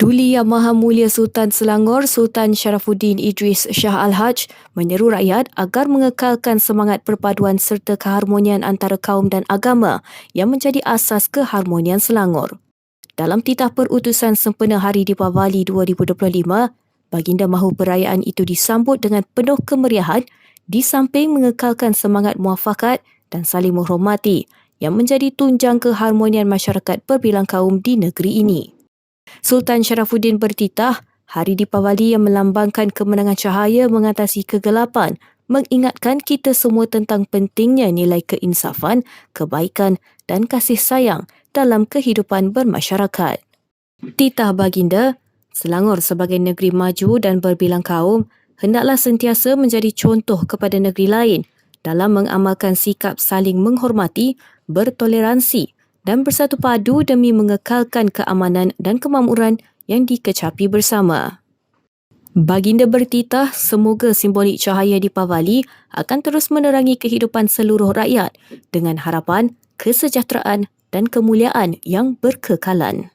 Duli Yang Maha Mulia Sultan Selangor Sultan Sharafuddin Idris Shah Al-Haj menyeru rakyat agar mengekalkan semangat perpaduan serta keharmonian antara kaum dan agama yang menjadi asas keharmonian Selangor. Dalam titah perutusan sempena Hari Deepavali 2025, baginda mahu perayaan itu disambut dengan penuh kemeriahan di samping mengekalkan semangat muafakat dan saling menghormati yang menjadi tunjang keharmonian masyarakat berbilang kaum di negeri ini. Sultan Sharafuddin bertitah, Hari Deepavali yang melambangkan kemenangan cahaya mengatasi kegelapan, mengingatkan kita semua tentang pentingnya nilai keinsafan, kebaikan dan kasih sayang dalam kehidupan bermasyarakat. Titah baginda, Selangor sebagai negeri maju dan berbilang kaum, hendaklah sentiasa menjadi contoh kepada negeri lain dalam mengamalkan sikap saling menghormati, bertoleransi dan bersatu padu demi mengekalkan keamanan dan kemamuran yang dikecapi bersama. Baginda bertitah semoga simbolik cahaya di Pavali akan terus menerangi kehidupan seluruh rakyat dengan harapan kesejahteraan dan kemuliaan yang berkekalan.